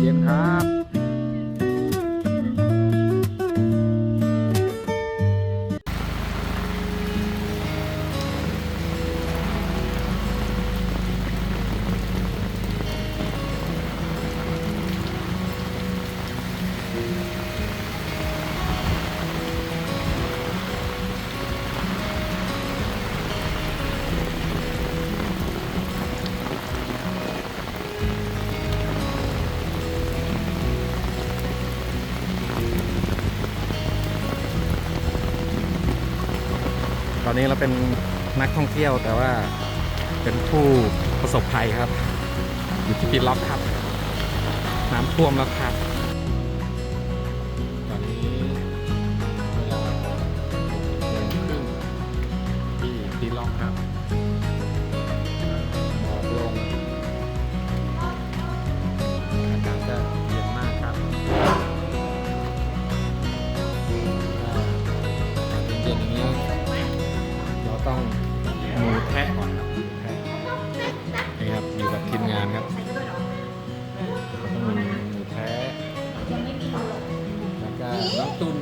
เย็นครับ ตอนนี้เราเป็นนักท่องเที่ยวแต่ว่าเป็นผู้ประสบภัยครับ อยู่ที่ปีล็อกครับ น้ำท่วมแล้วครับ ตุน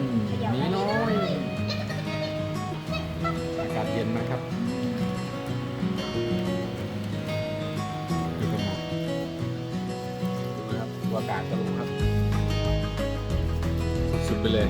หมีน้อยอากาศเย็นมากครับดูกันครับดูครับดูอากาศจะรู้ครับ สุดๆไปเลย